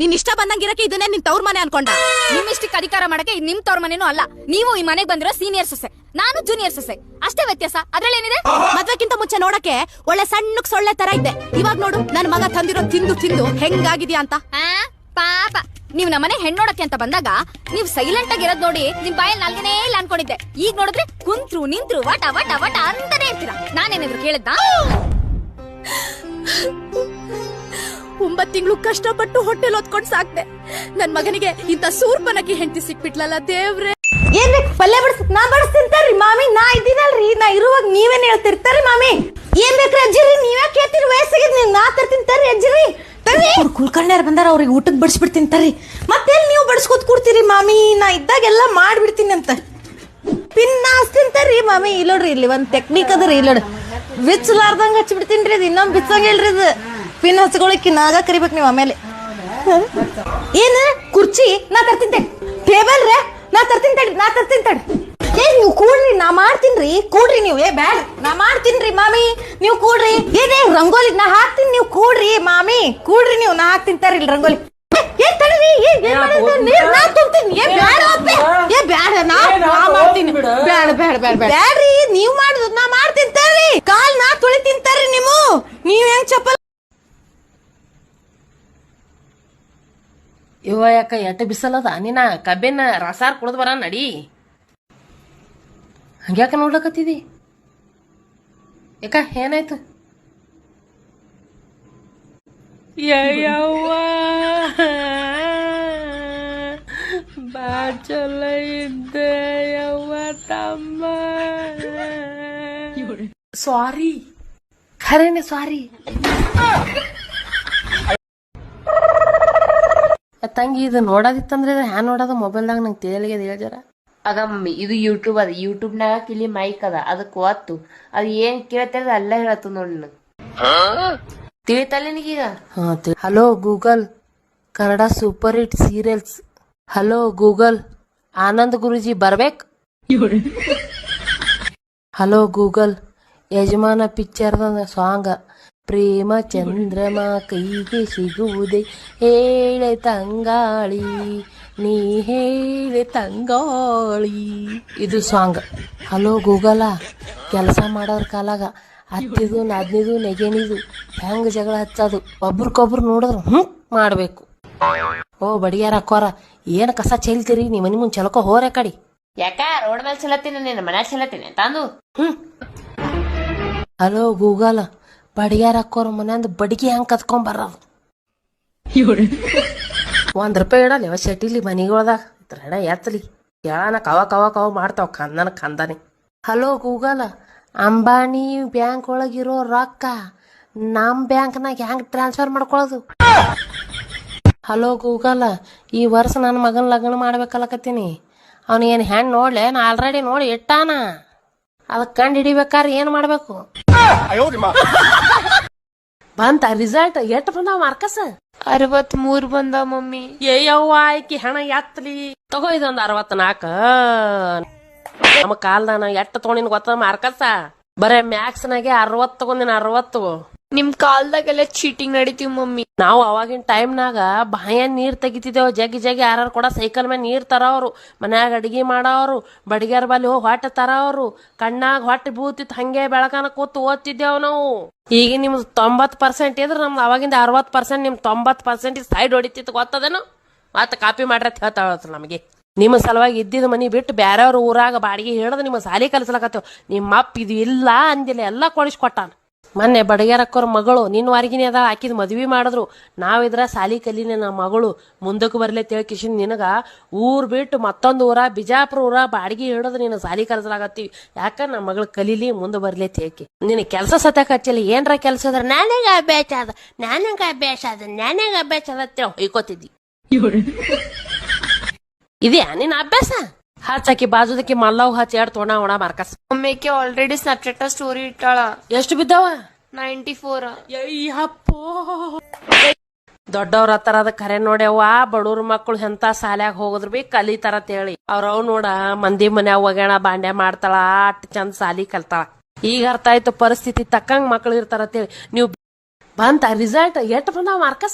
ನಿನ್ ಇಷ್ಟ ಬಂದಂಗಿರಕ್ಕೆ ಇದನ್ನೇ ನಿನ್ ತವ್ರ ಮನೆ ಅನ್ಕೊಂಡ. ನಿಮ್ಮಿಷ್ಟಕ್ಕೆ ಅಧಿಕಾರ ಮಾಡಕ್ಕೆ ಇದು ನಿಮ್ ತವ್ರ ಮನೇನು ಅಲ್ಲ. ನೀವು ಈ ಮನೆಗೆ ಬಂದಿರೋ ಸೀನಿಯರ್ ಸೊಸೆ. ನಾನು ಜೂನಿಯರ್ ಸೊಸೆ. ಅಷ್ಟೇ ವ್ಯತ್ಯಾಸ. ಅದ್ರಲ್ಲೇನಿದೆ? ಮದ್ವೆಕ್ಕಿಂತ ಮುಂಚೆ ನೋಡಕ್ಕೆ ಒಳ್ಳೆ ಸಣ್ಣಕ್ ಸೊಳ್ಳೆ ತರ ಇದ್ದೆ. ಇವಾಗ ನೋಡು ನನ್ ಮಗ ತಂದಿರೋ ತಿಂದು ತಿಂದು ಹೆಂಗಾಗಿದ್ಯಾ ಅಂತ. ಪಾಪ. ನೀವ್ ನಮ್ಮನೆ ಹೆಣ್ಣೋಡಕ್ಕೆ ಅಂತ ಬಂದಾಗ ನೀವ್ ಸೈಲೆಂಟ್ ಆಗಿ ಇರೋದ್ ನೋಡಿ ನಿಮ್ ಬಾಯಲ್ಲಿ ನಾಲ್ಗೆನೇ ಇಲ್ಲ ಅನ್ಕೊಂಡಿದ್ದೆ. ಈಗ ನೋಡಿದ್ರೆ ಕುಂತ್ರು ನಿಂತ್ರು ವಟ ವಟ ವಟ ಅಂತಾನೆ ಇರ್ತೀರಾ. ನಾನೇನಿದ್ರು ಕೇಳಿದ್ದ ಒಂಬತ್ ತಿಂಗಳು ಕಷ್ಟಪಟ್ಟು ಹೊಟ್ಟೆಲ್ ಹೊತ್ಕೊಂಡ್ ಸಾಕ್ದೆ. ನನ್ ಮಗನಿಗೆ ಇಂತ ಸೂರ್ಪನಕಿ ಹೆಂಡತಿ ಸಿಕ್ಬಿಟ್ಲಲ್ಲ ದೇವ್ರೆ. ಏನ್ ಬೇಕು ಪಲ್ಯ ಬಡಿಸ್ ನಾ ಬಡಿಸ್ತಿರ್ತಾರ್ರಿ ಮಾಮಿ? ನಾ ಇದ್ದೀನಲ್ರಿ ನಾ ಇರುವಾಗ ನೀವೇನ್ ಹೇಳ್ತಿರ್ತಾರಿ ಮಾಮಿ? ಏನ್ ಬೇಕ್ರಿ ಅಜ್ಜಿರಿ ನೀವೇ ಕೇಳ್ತೀರಿ? ವಯಸ್ಸಾಗಿದ್ ನೀವ್ ನಾ ತರ್ತಿಂತಾರ್ರಿ ತರ್ರಿ ಅಜ್ಜಿರಿ. ಅವ್ರು ಕುಲ್ಕರ್ಣ್ಯಾರ ಬಂದಾರ ಅವ್ರಿಗೆ ಊಟಕ್ಕೆ ಬಡಿಸ್ಬಿಡ್ತಿಂತಾರ್ರಿ ತರ್ರಿ. ಮತ್ತೆಲ್ಲಿ ನೀವು ಬಡಿಸ್ಕೊತ್ ಕೂಡ್ತೀರಿ ಮಾಮಿ? ನಾ ಇದ್ದಾಗೆಲ್ಲ ಮಾಡ್ಬಿಡ್ತೀನಿ ಅಂತ. ಪಿನ್ ಹಾಸ್ತಿಂತಾರ್ರಿ ತರ್ರಿ ಮಾಮಿ. ಇಲ್ಲೋಡ್ರಿ ಇಲ್ಲಿ ಒಂದ್ ಟೆಕ್ನಿಕ್ ಅದ್ರಿ ಇಲ್ಲೋಡ್ರಿ ಬಿಚ್ಚಲಾರ್ದಂಗ ಹಚ್ಬಿಡ್ತೀನಿ ರೀ ಇದು ಇನ್ನೊಂದು ಬಿಚ್ಚಂಗಿಲ್ರಿ ಇದು. ಪಿನ್ ಹಚ್ಕೊಳಕ್ಕೆ ನಾಗ ಕರಿಬೇಕು ನೀವು ಆಮೇಲೆ. ಏನ? ಕುರ್ಚಿ? ನಾ ತರ್ತೀನಿ ತಡಿ. ಟೇಬಲ್ ರೇ? ನಾ ತರ್ತೀನಿ ತಡಿ ನಾ ತರ್ತೀನಿ ತಡಿ. ಏ ನೀವು ಕೂಡ್ರಿ ನಾ ಮಾಡ್ತೀನ್ರಿ ಕೂಡ್ರಿ ನೀವು. ಏ ಬ್ಯಾಡ್. ನಾ ಮಾಡ್ತೀನ್ರಿ ಮಾಮಿ. ನೀವು ಕೂಡ್ರಿ. ಏನೇ ರಂಗೋಲಿ ನಾ ಹಾಕ್ತೀನಿ ನೀವು ಕೂಡ್ರಿ ಮಾಮಿ. ಕೂಡ್ರಿ ನೀವು ನಾ ಹಾಕ್ತೀನಿ ತರ್ರಿ ರಂಗೋಲಿ. ಏನ್ ಮಾಡಿದ್ರಿ? ನೀರ್ ನಾ ತುಂಬ್ತೀನಿ. ಏ ಬ್ಯಾಡ. ಏ ಬ್ಯಾಡ ನಾ ನಾ ಮಾಡ್ತೀನಿ. ಬ್ಯಾಡ ಬ್ಯಾಡ ಬ್ಯಾಡ ಬ್ಯಾಡ. ಬ್ಯಾಡ್ರಿ ನೀವು ಮಾಡುದು ನಾ ಮಾಡ್ತೀನಿ ತರ್ರಿ ಕಾಲ್ ನಾ ತೊಳಿತೀನಿ ತರ್ರಿ ನೀವು ನೀವ್ ಹೆಂಗ್ ಚಪ್ಪಲ್ ಇವ ಯಾಕ ಎಟ್ಟ ಬಿಸಲದ ನೀನ ಕಬ್ಬಿನ ರಸಾರ್ ಕುಡ್ದು ಬರ ನಡಿ. ಹಂಗ್ಯಾಕ ನೋಡ್ಲಕತ್ತಿದಿ? ಯಾಕ ಏನಾಯ್ತು? ಯವ್ವ ಬಾ ಚಲೋ ಇದ್ದೆ ಯವ್ವ ತಮ್ಮ. ಸಾರಿ ಖರೇನೆ ಸಾರಿ ತಂಗಿ ಇದು ನೋಡೋದಿತ್ತಂದ್ರೆ ಹ್ಯಾ ನೋಡೋದು ಮೊಬೈಲ್ದಾಗ ನಂಗೆ ತಿಳಿಯಲಿಗೆ ಹೇಳ್ಜಾರ ಅದ ಮಮ್ಮಿ ಇದು ಯೂಟ್ಯೂಬ್ ಅದ. ಯೂಟ್ಯೂಬ್ನಾಗ ಕಿಲಿ ಮೈಕ್ ಅದ. ಅದಕ್ಕೆ ಒತ್ತು. ಅದು ಏನ್ ಕೇಳ್ತಿರದ ಅಲ್ಲ ಹೇಳತ್ತು ನೋಡಿ ನನಗೆ. ತಿಳಿತಲ್ಲ ನಿನಗೀಗ ಹಾ hello Google Kannada super hit serials. Hello Google Anand Guruji ಬರ್ಬೇಕ್? ಹಲೋ ಗೂಗಲ್ ಯಜಮಾನ ಪಿಕ್ಚರ್ದ ಸಾಂಗ್. ಪ್ರೇಮ ಚಂದ್ರಮ ಕೈಗೆ ಸಿಗುವುದೇ ಹೇಳೆ ತಂಗಾಳಿ ನೀ ಹೇಳೆ ತಂಗಾಳಿ ಇದು ಸಾಂಗ್ ಹಲೋ ಗೂಗಲ ಕೆಲಸ ಮಾಡೋರ್ ಕಾಲಾಗ ಹತ್ತಿದು ನಾದ್ನಿದು ನೆಗೆಣಿದು ಹೆಂಗ್ ಜಗಳ ಹಚ್ಚೋದು ಒಬ್ರಿಗೊಬ್ರು ನೋಡಿದ್ರು ಹ್ಮ್ ಮಾಡ್ಬೇಕು. ಓ ಬಡಿಯಾರ ಅಕ್ಕೋರ ಏನ್ ಕಸ ಚೆಲ್ತೀರಿ? ನೀ ಮನಿ ಮುಂದ್ ಚಲಕೋ ಹೋರೆ ಕಡಿ. ಯಾಕ? ರೋಡ್ ಮೇಲೆ ಚಲತ್ತೀನಿ ನೀನು ಮನ್ಯಾಗ ಚಲತ್ತೀನಿ ತಂದು? ಹಲೋ ಗೂಗಲ್ ಬಡಿಯಾರ ಅಕ್ಕೋರ ಮನೆಯಿಂದ ಬಡಿಗೆ ಹೆಂಗ್ ಕತ್ಕೊಂಡ್ ಬರೋದು ಒಂದ್ ರೂಪಾಯಿ ಇಡಲ್ಲ ಯಾವ ಶೆಟ್ಟಿಲಿ ಮನಿಗೊಳ್ದಾಗ? ಇತ್ರ ಎತ್ತಲಿ. ಕೇಳಾನ ಕವ ಕವ ಕವ ಮಾಡ್ತಾವ ಕಂದನ ಕಂದನಿ. ಹಲೋ ಗೂಗಲ್ ಅಂಬಾನಿ ಬ್ಯಾಂಕ್ ಒಳಗಿರೋ ರೊಕ್ಕ ನಮ್ ಬ್ಯಾಂಕ್ನಾಗ ಹೆಂಗ್ ಟ್ರಾನ್ಸ್ಫರ್ ಮಾಡ್ಕೊಳ್ಳೋದು ಹಲೋ ಗೂಗಲ್ ಈ ವರ್ಷ ನನ್ನ ಮಗನ ಲಗ್ನ ಮಾಡ್ಬೇಕಲ್ಲಕತ್ತೀನಿ ಅವ್ನ ಏನು ಹೆಣ್ಣು ನೋಡ್ಲೆ? ನಾ ಆಲ್ರೆಡಿ ನೋಡಿ ಇಟ್ಟಾನ. ಅದಕ್ಕೆ ಕಂಡು ಹಿಡಿಬೇಕಾದ್ರೆ ಏನು ಮಾಡಬೇಕು? ಬಂತ ರಿಸಲ್ಟ್ ಎಟ್ ಬಂದಾವ ಮಾರ್ಕಸ್? ಅರವತ್ ಮೂರ್ ಬಂದ ಮಮ್ಮಿ. ಏ ಯವ್ವ ಆಯ್ಕೆ ಹಣ ಎತ್ತಲಿ ತಗೋ ಅರವತ್ ಅರವತ್ನಾಲ್ಕ ನಮ್ಮ ಕಾಲ್ದಾನ ಎಷ್ಟ್ ತಗೊಂಡಿನ ಗೊತ್ತ ಮಾರ್ಕಸ? ಬರೇ ಮ್ಯಾಕ್ಸ್ ನಾಗೆ ಅರವತ್ ತಗೊಂಡಿನ ಅರವತ್ತು. ನಿಮ್ ಕಾಲ್ದಾಗೆಲ್ಲ ಚೀಟಿಂಗ್ ನಡಿತೀವಿ ಮಮ್ಮಿ. ನಾವು ಅವಾಗಿನ ಟೈಮ್ನಾಗ ಬಾಯ ನೀರ್ ತೆಗಿತಿದ್ದೇವು. ಜಗ್ಗಿ ಜಗ್ಗಿ ಯಾರು ಕೂಡ ಸೈಕಲ್ ಮೇಲೆ ನೀರ್ ತರೋರು. ಮನ್ಯಾಗ ಅಡಿಗೆ ಮಾಡೋರು ಬಡಿಗೆರ್ ಬಲ್ಲಿ ಹೋಗಿ ಹೊಟ್ಟೆ ತರೋರು ಕಣ್ಣಾಗ ಹೊಟ್ಟೆ ಬೂತಿತ್ತು. ಹಂಗೆ ಬೆಳಕನ ಕೂತು ಓದ್ತಿದ್ದೇವ್ ನಾವು. ಈಗ ನಿಮ್ದು ತೊಂಬತ್ ಪರ್ಸೆಂಟ್ ಇದ್ರೆ ನಮ್ದು ಅವಾಗಿಂದ ಅರವತ್ ಪರ್ಸೆಂಟ್ ನಿಮ್ ತೊಂಬತ್ ಪರ್ಸೆಂಟ್ ಸೈಡ್ ಹೊಡಿತಿತ್ತು. ಗೊತ್ತದೇನು? ಮತ್ತೆ ಕಾಪಿ ಮಾಡ್ರಿ ಅಂತ ನಮಗೆ. ನಿಮ್ಮ ಸಲುವಾಗಿ ಇದ್ದಿದ್ದ ಮನಿ ಬಿಟ್ಟು ಬೇರೆಯವ್ರ ಊರಾಗ ಬಾಡಿಗೆ ಹಿಡಿದು ನಿಮ್ಮ ಸಾಲಿ ಕಲಿಸ್ಲಕತ್ತೇವ್. ನಿಮ್ಮ ಅಪ್ಪ ಇದು ಇಲ್ಲ ಅಂದಿಲ್ಲ. ಎಲ್ಲ ಕೊಡಿಸ್ಕೊಟ್ಟಾನ ಮೊನ್ನೆ ಬಡಗ್ಯಾರಕ್ಕೋರ್ ಮಗಳು ನಿನ್ನ ವಾರ್ಗಿನೇ ಅದ ಹಾಕಿದ ಮದ್ವಿ ಮಾಡಿದ್ರು. ನಾವಿದ್ರ ಸಾಲಿ ಕಲೀನಿ ನಮ್ಮ ಮಗಳು. ಮುಂದಕ್ಕೆ ಬರ್ಲೆ ಕಿಶನ್ ನಿನಗ ಊರ್ ಬಿಟ್ಟು ಮತ್ತೊಂದು ಊರ ಬಿಜಾಪುರ ಊರ ಬಾಡಿಗೆ ಹಿಡಿದು ನಿನ್ನ ಸಾಲಿ ಕಲಿಸಲಾಗತ್ತೀವಿ ಯಾಕ ನಮ್ಮ ಮಗಳು ಕಲೀಲಿ ಮುಂದೆ ಬರ್ಲಿ ತೇಕಿ ನಿನ್ನ ಕೆಲಸ ಸತ್ಯಕ್ಕೆ ಹಚ್ಚಿಲ್ಲ ಏನ್ರ ಕೆಲಸ ಅದ್ರ ನಾನೇಗ ಅಭ್ಯಾಸ ಅದ ನನಗ ಅಭ್ಯಾಸ ಅದ ನನಗ ಅಭ್ಯಾಸ ಅದ ಹೊಯ್ಕೋತಿದ್ದಿ. ಇದೆಯಾ ನಿನ್ನ ಅಭ್ಯಾಸ? ಹಚ್ಚಾಕಿ ಬಾಜುದಕ್ಕೆ ಮಲ್ಲವ್ ಹಚ್ಚಿ ಎರಡು ತೋಣ ಒಣ ಮಾರ್ಕಸ್. ಒಮ್ಮೆಕೆ ಆಲ್ರೆಡಿ ಸ್ನಾಪ್ಚಾಟ್ ಸ್ಟೋರಿ ಇಟ್ಟಾಳ. ಎಷ್ಟು ಬಿದ್ದಾವ? ನೈಂಟಿ ಫೋರ್ ಅಯ್ಯಪ್ಪೋ ದೊಡ್ಡವ್ರ ಹತ್ರ ಅದ ಖರೆ ನೋಡ್ಯಾವ ಬಡವ್ರ ಮಕ್ಕಳು ಎಂತ ಸಾಲ್ಯಾಗ ಹೋಗದ್ರು ಬಿ ಕಲಿತಾರ ತೇಳಿ ಅವ್ರವ್ ನೋಡ ಮಂದಿ ಮನ್ಯಾಗ ಒಗ್ಯಾಣ ಬಾಂಡ್ಯ ಮಾಡ್ತಾಳ ಅಟ್ ಚಂದ ಸಾಲಿ ಕಲ್ತಾಳ. ಈಗ ಅರ್ಥ ಆಯ್ತು ಪರಿಸ್ಥಿತಿ ತಕ್ಕಂಗ್ ಮಕ್ಳು ಇರ್ತಾರ ತೇಳಿ ನೀವು ಬಂತ ರಿಸಲ್ಟ್ ಎಟ್ ಬಂದಾವ ಮಾರ್ಕಸ್?